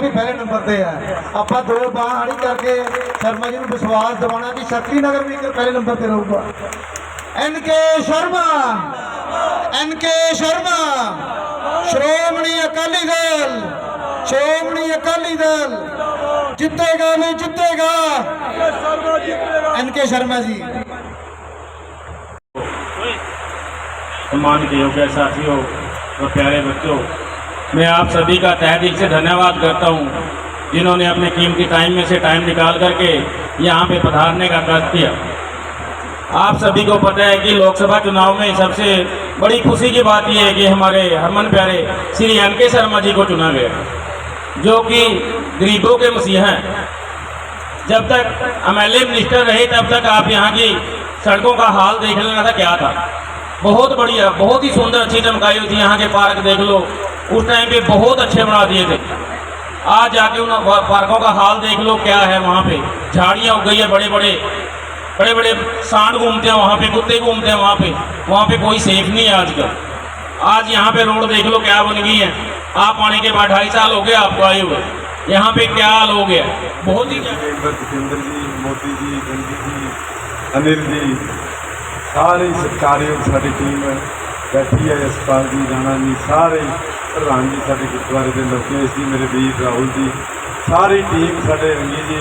ਵੀ ਪਹਿਲੇ ਨੰਬਰ ਤੇ ਆ। ਆਪਾਂ ਦੋ ਬਾਹਾਂ ਹਾੜੀ ਕਰਕੇ ਸ਼ਰਮਾ ਜੀ ਨੂੰ ਵਿਸ਼ਵਾਸ ਦਿਵਾਉਣਾ ਕਿ ਸ਼ਕਤੀ ਨਗਰ ਵੀ ਪਹਿਲੇ ਨੰਬਰ ਤੇ ਰਹੂਗਾ। ਐਨ ਕੇ ਸ਼ਰਮਾ। ਐਨ ਕੇ ਸ਼ਰਮਾ। ਸ਼੍ਰੋਮਣੀ ਅਕਾਲੀ ਦਲ। ਸ਼੍ਰੋਮਣੀ ਅਕਾਲੀ ਦਲ। ਜਿੱਤੇਗਾ ਵੀ ਜਿੱਤੇਗਾ। ਐਨ ਕੇ ਸ਼ਰਮਾ ਜੀ। ਸਨਮਾਨ ਕੇ ਯੋਗ ਸਾਥੀਓ ਪਿਆਰੇ ਬੱਚੋ। मैं आप सभी का तहे दिल से धन्यवाद करता हूँ, जिन्होंने अपने कीमती टाइम में से टाइम निकाल करके यहाँ पे पधारने का कष्ट किया। आप सभी को पता है कि लोकसभा चुनाव में सबसे बड़ी खुशी की बात यह है कि हमारे हरमन प्यारे श्री एन के शर्मा जी को चुना गया, जो कि गरीबों के मसीहा हैं। जब तक एम एल मिनिस्टर रहे, तब तक आप यहाँ की सड़कों का हाल देख लेना था, क्या था। बहुत बढ़िया, बहुत ही सुंदर अच्छी चमकाई हुई थी यहाँ के पार्क, देख लो। उस टाइम पे बहुत अच्छे बना दिए थे। आज जाके उन पार्कों का हाल देख लो, क्या है वहाँ पे। झाड़ियाँ उग गई है बड़े बड़े बड़े बड़े सांड घूमते हैं वहाँ पे, कुत्ते घूमते हैं वहाँ पे। वहाँ पे कोई सेफ़ नहीं है आजकल। आज यहाँ पे रोड देख लो, क्या बन गई है। आप आने के बाद ढाई साल हो गए आपको आए हुए। यहाँ पे क्या हाल हो गया? बहुत ही जितेंद्र जी मोदी जी गांधी जी, अनिल जी ਸਾਰੇ ਸਤਿਕਾਰਯੋਗ ਸਾਡੀ ਟੀਮ ਬੈਠੀ ਹੈ ਜਸਪਾਲ ਜੀ ਰਾਣਾ ਜੀ, ਸਾਰੇ ਪ੍ਰਧਾਨ ਜੀ ਸਾਡੇ ਗੁਰਦੁਆਰੇ ਦੇ ਲੋਕੇਸ਼ ਜੀ ਮੇਰੇ ਵੀਰ ਰਾਹੁਲ ਜੀ, ਸਾਰੀ ਟੀਮ ਸਾਡੇ ਰੰਗੀ ਜੀ,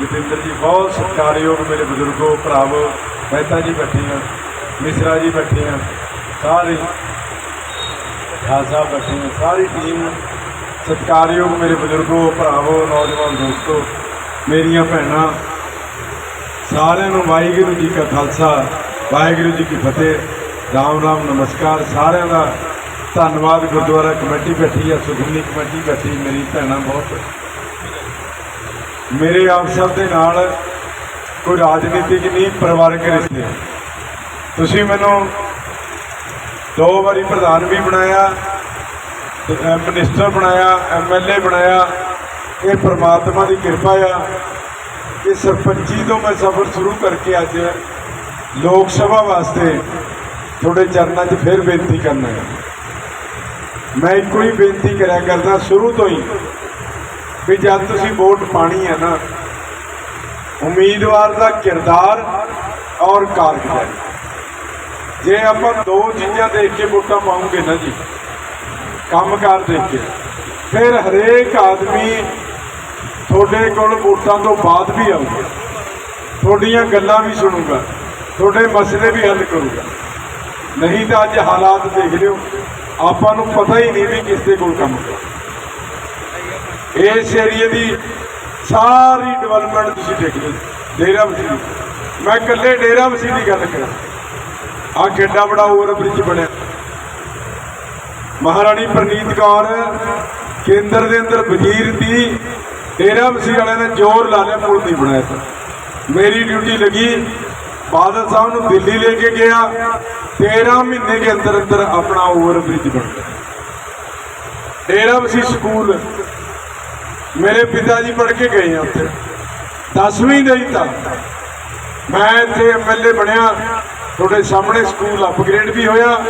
ਜਤਿੰਦਰ ਜੀ, ਬਹੁਤ ਸਤਿਕਾਰਯੋਗ ਮੇਰੇ ਬਜ਼ੁਰਗੋ, ਭਰਾਵੋ, ਮਹਿਤਾ ਜੀ ਬੈਠੇ ਆ ਮਿਸਰਾ ਜੀ ਬੈਠੇ ਆ ਸਾਰੇ ਖਾਨ ਬੈਠੇ ਆ ਸਾਰੀ ਟੀਮ ਸਤਿਕਾਰਯੋਗ ਮੇਰੇ ਬਜ਼ੁਰਗੋ, ਭਰਾਵੋ, ਨੌਜਵਾਨ ਦੋਸਤੋ, ਮੇਰੀਆਂ ਭੈਣਾਂ, ਸਾਰਿਆਂ ਨੂੰ ਵਾਹਿਗੁਰੂ ਜੀ ਕਾ ਖਾਲਸਾ ਵਾਹਿਗੁਰੂ ਜੀ ਕੀ ਫਤਿਹ। ਰਾਮ ਰਾਮ ਨਮਸਕਾਰ। ਸਾਰਿਆਂ ਦਾ ਧੰਨਵਾਦ। ਗੁਰਦੁਆਰਾ ਕਮੇਟੀ ਬੈਠੀ ਹੈ ਸੁਖਮਨੀ ਕਮੇਟੀ ਬੈਠੀ ਮੇਰੀ ਭੈਣਾਂ ਬਹੁਤ। ਮੇਰੇ ਆਪ ਸਭ ਦੇ ਨਾਲ ਕੋਈ ਰਾਜਨੀਤਿਕ ਨਹੀਂ ਪਰਿਵਾਰਕ ਰਿਸ਼ਤੇ ਤੁਸੀਂ ਮੈਨੂੰ ਦੋ ਵਾਰੀ ਪ੍ਰਧਾਨ ਵੀ ਬਣਾਇਆ ਤੇ, ਅਹ, ਮਿਨਿਸਟਰ ਬਣਾਇਆ ਐਮਐਲਏ ਬਣਾਇਆ। ਇਹ ਪ੍ਰਮਾਤਮਾ ਦੀ ਕਿਰਪਾ ਆ ਕਿ ਸਰਪੰਚੀ ਤੋਂ ਮੈਂ ਸਫ਼ਰ ਸ਼ੁਰੂ ਕਰਕੇ ਅੱਜ ਲੋਕ ਸਭਾ ਵਾਸਤੇ ਤੁਹਾਡੇ ਚਰਨਾਂ 'ਚ ਫਿਰ ਬੇਨਤੀ ਕਰਨਾ ਹੈ। ਮੈਂ ਇੱਕੋ ਹੀ ਬੇਨਤੀ ਕਰਿਆ ਕਰਦਾ ਸ਼ੁਰੂ ਤੋਂ ਹੀ ਵੀ ਜਦ ਤੁਸੀਂ ਵੋਟ ਪਾਣੀ ਹੈ ਨਾ, ਉਮੀਦਵਾਰ ਦਾ ਕਿਰਦਾਰ ਔਰ ਕਾਰਗੁਜ਼ਾਰੀ। ਜੇ ਆਪਾਂ ਦੋ ਚੀਜ਼ਾਂ ਦੇਖ ਕੇ ਵੋਟਾਂ ਪਾਉਂਗੇ ਨਾ ਜੀ, ਕੰਮਕਾਰ ਦੇਖ ਕੇ, ਫਿਰ ਹਰੇਕ ਆਦਮੀ ਤੁਹਾਡੇ ਕੋਲ ਵੋਟਾਂ ਤੋਂ ਬਾਅਦ ਵੀ ਆਊਗਾ। ਤੁਹਾਡੀਆਂ ਗੱਲਾਂ ਵੀ ਸੁਣੂਗਾ। ਤੁਹਾਡੇ ਮਸਲੇ ਵੀ ਹੱਲ ਕਰੂਗਾ। ਨਹੀਂ ਤਾਂ ਅੱਜ ਹਾਲਾਤ ਦੇਖ ਲਿਓ। ਆਪਾਂ ਨੂੰ ਪਤਾ ਹੀ ਨਹੀਂ ਵੀ ਕਿਸ ਦੇ ਕੋਲ ਕੰਮ ਕਰ ਇਸ ਏਰੀਏ ਦੀ ਸਾਰੀ ਡਿਵੈਲਪਮੈਂਟ ਤੁਸੀਂ ਦੇਖ ਲਓ। ਡੇਰਾ ਵਸੀ ਮੈਂ ਇਕੱਲੇ ਡੇਰਾ ਵਸੀ ਦੀ ਗੱਲ ਕਰਾਂ। ਆ ਕਿੱਡਾ ਬੜਾ ਓਵਰ ਬ੍ਰਿਜ ਬਣਿਆ। ਮਹਾਰਾਣੀ ਪ੍ਰਨੀਤ ਕੌਰ ਕੇਂਦਰ ਦੇ ਅੰਦਰ ਵਜ਼ੀਰ ਦੀ ਡੇਰਾ ਵਸੀ ਵਾਲਿਆਂ ਨੇ ਜ਼ੋਰ ਲਾ ਲਿਆ, ਪੁਲ ਨਹੀਂ ਬਣਾਇਆ। ਮੇਰੀ ਡਿਊਟੀ ਲੱਗੀ ਬਾਦਲ ਸਾਹਿਬ ਨੂੰ ਦਿੱਲੀ ਲੈ ਕੇ ਗਿਆ। 13 ਮਹੀਨੇ ਦੇ ਅੰਦਰ ਅੰਦਰ ਆਪਣਾ ਓਵਰ ਬ੍ਰਿਜ ਬਣ ਗਿਆ। ਡੇਰਾ ਵਸੀ ਸਕੂਲ। ਮੇਰੇ ਪਿਤਾ ਜੀ ਪੜ੍ਹ ਕੇ ਗਏ ਆ ਉੱਥੇ। 10ਵੀਂ ਦੇ ਹੀ ਤਾਂ। ਮੈਂ ਇੱਥੇ ਐਮਐਲਏ ਬਣਿਆ। ਤੁਹਾਡੇ ਸਾਹਮਣੇ ਸਕੂਲ ਅਪਗ੍ਰੇਡ ਵੀ ਹੋਇਆ।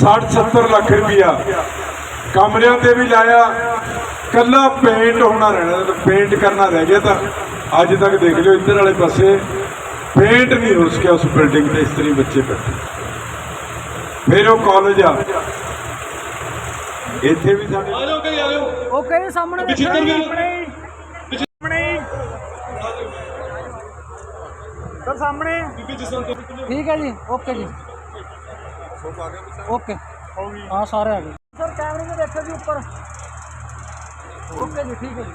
60 70 ਲੱਖ ਰੁਪਇਆ ਕਮਰਿਆਂ ਤੇ ਵੀ ਲਾਇਆ। ਕੱਲਾ ਪੇਂਟ ਹੋਣਾ ਰਹਿਣਾ ਪੇਂਟ ਕਰਨਾ ਰਹਿ ਗਿਆ ਤਾਂ। ਅੱਜ ਤੱਕ ਦੇਖ ਲਿਓ ਇੱਧਰ ਵਾਲੇ ਪਾਸੇ। ਪੇਂਟ ਨਹੀਂ ਹੋ ਸਕਿਆ ਉਸ ਬਿਲਡਿੰਗ ਤੇ ਇਸ ਤਰ੍ਹਾਂ ਹੀ ਬੱਚੇ ਬੈਠੇ। ਫਿਰ ਉਹ ਕਾਲਜ ਆ। ਇੱਥੇ ਵੀ ਸਾਡੇ ਓਕੇ ਜੀ ਸਾਹਮਣੇ ਦੇਖੋ ਜੀ ਸਾਹਮਣੇ। ਸਰ ਸਾਹਮਣੇ ਠੀਕ ਹੈ ਜੀ ਓਕੇ ਜੀ। ਓਕੇ। ਹਾਂ ਸਾਰੇ ਆ ਗਏ। ਸਰ ਕੈਮਰੇ में ਦੇਖੋ ਜੀ ਉੱਪਰ। ਓਕੇ ਜੀ ਠੀਕ ਹੈ ਜੀ।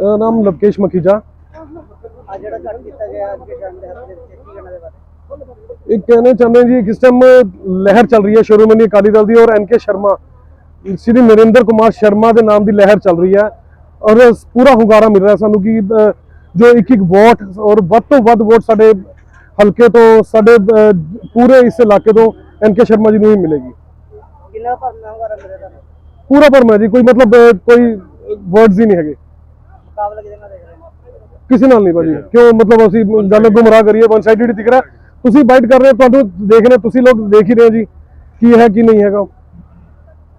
ਅਹ ਨਾਮ ਲਵਕੇਸ਼ ਮਖੀਜਾ। ਆ ਜਿਹੜਾ ਘਟ ਕੀਤਾ ਗਿਆ ਅੱਜ ਦੇ ਟਾਈਮ ਦੇ ਹੱਥ ਦੇ ਵਿੱਚ ਕੀ ਕਹਿਣਾ ਦੇ ਬਾਰੇ ਇਹ ਕਹਿਣਾ ਚਾਹੁੰਦੇ ਜੀ, ਕਿਸ ਟਾਈਮ ਲਹਿਰ ਚੱਲ ਰਹੀ ਹੈ? ਸ਼੍ਰੋਮਣੀ ਅਕਾਲੀ ਦਲ ਦੀ ਔਰ ਐਨ ਕੇ ਸ਼ਰਮਾ। ਸ਼੍ਰੀ ਨਰਿੰਦਰ ਕੁਮਾਰ ਸ਼ਰਮਾ ਦੇ ਨਾਮ ਦੀ ਲਹਿਰ ਚੱਲ ਰਹੀ ਹੈ ਔਰ ਪੂਰਾ ਹੁੰਗਾਰਾ ਮਿਲ ਰਿਹਾ ਸਾਨੂੰ ਕਿ ਜੋ ਇੱਕ ਇੱਕ ਵੋਟ ਔਰ ਵੱਧ ਤੋਂ ਵੱਧ ਵੋਟ ਸਾਡੇ ਹਲਕੇ ਤੋਂ, ਸਾਡੇ ਪੂਰੇ ਇਸ ਇਲਾਕੇ ਤੋਂ ਐਨ ਕੇ ਸ਼ਰਮਾ ਜੀ ਨੂੰ ਹੀ ਮਿਲੇਗੀ। ਕਿੰਨਾ ਭਰਨਾ ਹੋਗਾ ਮੇਰੇ ਦਾ ਪੂਰਾ ਭਰਮਾ ਜੀ ਕੋਈ ਮਤਲਬ ਅਹ, ਕੋਈ ਵਰਡਸ ਹੀ ਨਹੀਂ ਹੈਗੇ। ਮੁਕਾਬਲਾ ਕਿਹਦੇ ਨਾਲ ਦੇਖ ਰਹੇ ਹੋ? ਕਿਸੇ ਨਾਲ ਨਹੀਂ ਭਾਜੀ। ਕਿਉਂ? ਮਤਲਬ ਅਸੀਂ ਗੱਲ ਗੁੰਮਰਾਹ ਕਰੀਏ ਵਨ ਸਾਈਡਡ ਦਿਖ ਰਿਹਾ ਤੁਸੀਂ ਬਾਈਟ ਕਰ ਰਹੇ ਹੋ ਤੁਹਾਨੂੰ ਦੇਖ ਰਹੇ ਹੋ, ਤੁਸੀਂ ਲੋਕ ਦੇਖ ਹੀ ਰਹੇ ਹੋ ਜੀ ਕੀ ਹੈ ਕੀ ਨਹੀਂ ਹੈਗਾ।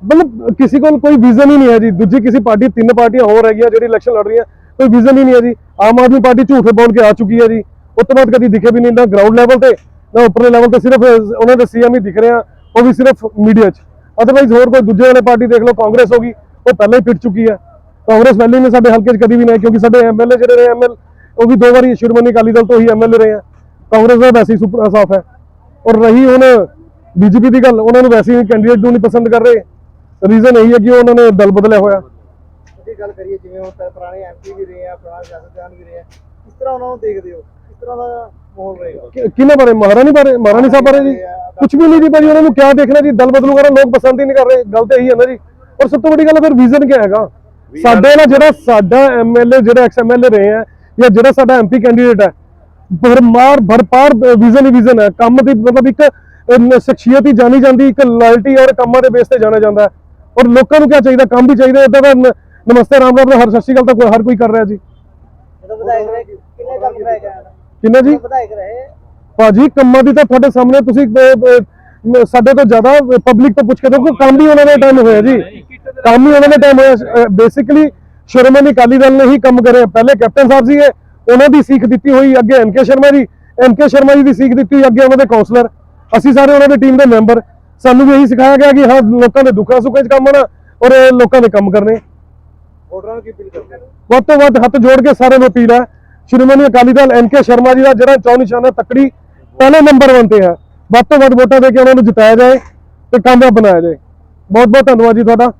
ਮਤਲਬ ਕਿਸੇ ਕੋਲ ਕੋਈ ਵਿਜ਼ਨ ਹੀ ਨਹੀਂ ਹੈ ਜੀ। ਦੂਜੀ ਕਿਸੇ ਪਾਰਟੀ ਤਿੰਨ ਪਾਰਟੀਆਂ ਹੋਰ ਹੈਗੀਆਂ ਜਿਹੜੀ ਇਲੈਕਸ਼ਨ ਲੜ ਰਹੀਆਂ ਕੋਈ ਵਿਜ਼ਨ ਹੀ ਨਹੀਂ ਹੈ ਜੀ। ਆਮ ਆਦਮੀ ਪਾਰਟੀ ਝੂਠੇ ਬੋਲ ਕੇ ਆ ਚੁੱਕੀ ਹੈ ਜੀ। ਉਸ ਤੋਂ ਬਾਅਦ ਕਦੀ ਦਿਖੇ ਵੀ ਨਹੀਂ ਨਾ ਗਰਾਊਂਡ ਲੈਵਲ ਤੇ। ਨਾ ਉੱਪਰਲੇ ਲੈਵਲ ਤੇ ਸਿਰਫ ਉਹਨਾਂ ਦੇ ਸੀਐਮ ਹੀ ਦਿਖ ਰਹੇ ਆ, ਉਹ ਵੀ ਸਿਰਫ ਮੀਡੀਆ 'ਚ। ਅਦਰਵਾਈਜ਼ ਹੋਰ ਕੋਈ ਦੂਜੇ ਵਾਲੇ ਪਾਰਟੀ ਦੇਖ ਲਓ, ਕਾਂਗਰਸ ਹੋ ਗਈ, ਉਹ ਪਹਿਲਾਂ ਹੀ ਪਿੱਟ ਚੁੱਕੀ ਹੈ। ਕਾਂਗਰਸ ਪਹਿਲੇ ਨੇ ਸਾਡੇ ਹਲਕੇ 'ਚ ਕਦੀ ਵੀ ਨਹੀਂ ਕਿਉਂਕਿ ਸਾਡੇ ਐਮਐਲਏ ਜਿਹੜੇ ਰਹੇ ਐਮਐਲ ਉਹ ਵੀ ਦੋ ਵਾਰੀ ਸ਼੍ਰੋਮਣੀ ਅਕਾਲੀ ਦਲ ਤੋਂ ਹੀ ਐਮਐਲਏ ਰਹੇ ਆ। ਕਾਂਗਰਸ ਦਾ ਵੈਸੇ ਹੀ ਸਾਫ਼ ਹੈ। ਔਰ ਰਹੀ ਹੁਣ ਬੀਜੇਪੀ ਦੀ ਗੱਲ, ਉਹਨਾਂ ਨੂੰ ਵੈਸੇ ਹੀ ਕੈਂਡੀਡੇਟ ਨੂੰ ਨਹੀਂ ਪਸੰਦ ਕਰ ਰਹੇ। ਰੀਜ਼ਨ ਇਹੀ ਹੈ ਕਿ ਉਹਨਾਂ ਨੇ ਦਲ ਬਦਲਿਆ ਹੋਇਆ। ਜੇ ਗੱਲ ਕਰੀਏ, ਜਿਵੇਂ ਹੁਣ ਪੁਰਾਣੇ ਐਮਪੀ ਵੀ ਰਹੇ ਆ, ਪੁਰਾਣੇ ਸਿਆਸਤਦਾਨ ਵੀ ਰਹੇ ਆ, ਕਿਸ ਤਰ੍ਹਾਂ ਉਹਨਾਂ ਨੂੰ ਦੇਖਦੇ ਹੋ? ਤਰ੍ਹਾਂ ਦਾ ਮਾਹੌਲ ਰਹੇਗਾ ਕਿ- ਕਿਹਨੇ ਬਾਰੇ? ਮਹਾਰਾਣੀ ਬਾਰੇ? ਮਹਾਰਾਣੀ ਸਾਹਿਬ ਬਾਰੇ ਜੀ? ਕੁਝ ਵੀ ਨਹੀਂ ਜੀ ਭਾਜੀ ਉਹਨਾਂ ਨੂੰ ਕਿਆ ਦੇਖਣਾ ਜੀ? ਦਲ ਬਦਲੂ ਕਰਨ ਲੋਕ ਪਸੰਦ ਹੀ ਨਹੀਂ ਕਰ ਰਹੇ। ਗੱਲ ਤਾਂ ਇਹੀ ਹੈ ਨਾ ਜੀ। ਔਰ ਸਭ ਤੋਂ ਵੱਡੀ ਗੱਲ ਹੈ ਫਿਰ ਵਿਜ਼ਨ ਕੀ ਹੈਗਾ? ਸਾਡੇ ਨਾਲ ਜਿਹੜਾ ਸਾਡਾ ਐਮਐਲਏ ਜਿਹੜਾ ਐਕਸ ਐਮਐਲਏ ਰਹੇ ਹੈ ਜਾਂ ਜਿਹੜਾ ਸਾਡਾ ਐਮਪੀ ਕੈਂਡੀਡੇਟ ਹੈ ਭਰਮਾਰ ਭਰਪਾਰ ਵਿਜ਼ਨ ਹੀ ਵਿਜ਼ਨ ਹੈ। ਕੰਮ ਦੀ ਮਤਲਬ ਇੱਕ ਅਮ, ਸ਼ਖਸੀਅਤ ਹੀ ਜਾਣੀ ਜਾਂਦੀ ਇੱਕ ਲਾਇਲਟੀ ਔਰ ਕੰਮਾਂ ਦੇ ਬੇਸ ਤੇ ਜਾਣਿਆ ਜਾਂਦਾ ਹੈ। ਔਰ ਲੋਕਾਂ ਨੂੰ ਕੀ ਚਾਹੀਦਾ? ਕੰਮ ਵੀ ਚਾਹੀਦਾ। ਇਦਾਂ ਦਾ ਨ- ਨਮਸਤੇ ਰਾਮ ਰਾਮ ਹਰ ਸਤਿ ਸ਼੍ਰੀ ਅਕਾਲ ਤਾਂ ਕੋਈ ਹਰ ਕੋਈ ਕਰ ਰਿਹਾ ਜੀ। ਜਦੋਂ ਵਿਧਾਇਕ ਰਹੇ ਕਿੰਨੇ ਕੰਮ ਕਰਾਏ ਗਏ ਹਨ ਕਿੰਨਾ ਜੀ? ਵਿਧਾਇਕ ਰਹੇ। ਭਾਜੀ ਕੰਮਾਂ ਦੀ ਤਾਂ ਤੁਹਾਡੇ ਸਾਹਮਣੇ ਤੁਸੀਂ ਸਾਡੇ ਤੋਂ ਜ਼ਿਆਦਾ ਪਬਲਿਕ ਤੋਂ ਪੁੱਛ ਕੇ ਦੇਖੋ ਕੰਮ ਹੀ ਉਹਨਾਂ ਦੇ ਟਾਈਮ ਹੋਇਆ ਜੀ। ਕੰਮ ਹੀ ਉਹਨਾਂ ਦੇ ਟਾਈਮ ਹੋਇਆ। ਬੇਸਿਕਲੀ ਸ਼੍ਰੋਮਣੀ ਅਕਾਲੀ ਦਲ ਨੇ ਹੀ ਕੰਮ ਕਰਿਆ। ਪਹਿਲੇ ਕੈਪਟਨ ਸਾਹਿਬ ਸੀਗੇ ਉਹਨਾਂ ਦੀ ਸੀਖ ਦਿੱਤੀ ਹੋਈ ਅੱਗੇ ਐਨਕੇ ਸ਼ਰਮਾ ਜੀ। ਐਨਕੇ ਸ਼ਰਮਾ ਜੀ ਦੀ ਸੀਖ ਦਿੱਤੀ ਹੋਈ ਅੱਗੇ ਉਹਨਾਂ ਦੇ ਕਾਉਂਸਲਰ ਅਸੀਂ ਸਾਰੇ ਉਹਨਾਂ ਦੇ ਟੀਮ ਦੇ ਮੈਂਬਰ ਸਾਨੂੰ ਵੀ ਇਹੀ ਸਿਖਾਇਆ ਗਿਆ ਕਿ ਹਾਂ ਲੋਕਾਂ ਦੇ ਦੁੱਖਾਂ ਸੁੱਖਾਂ 'ਚ ਕੰਮ ਆਉਣਾ ਔਰ ਲੋਕਾਂ ਦੇ ਕੰਮ ਕਰਨੇ। ਵੋਟਰਾਂ ਨੂੰ ਕੀ ਅਪੀਲ ਕਰਦੇ ਹੋ? ਵੱਧ ਤੋਂ ਵੱਧ ਹੱਥ ਜੋੜ ਕੇ ਸਾਰਿਆਂ ਨੂੰ ਅਪੀਲ ਹੈ ਸ਼੍ਰੋਮਣੀ ਅਕਾਲੀ ਦਲ ਐਨ ਕੇ ਸ਼ਰਮਾ ਜੀ ਦਾ ਜਿਹੜਾ ਚੌ ਨਿਸ਼ਾਨਾ ਤੱਕੜੀ ਪਹਿਲੇ ਨੰਬਰ 1 ਤੇ ਹੈ। ਵੱਧ ਤੋਂ ਵੱਧ ਵੋਟਾਂ ਦੇ ਕੇ ਉਹਨਾਂ ਨੂੰ ਜਿਤਾਇਆ ਜਾਏ ਤੇ ਕਾਮਯਾਬ ਬਣਾਇਆ ਜਾਏ। ਬਹੁਤ ਬਹੁਤ ਧੰਨਵਾਦ ਜੀ ਤੁਹਾਡਾ।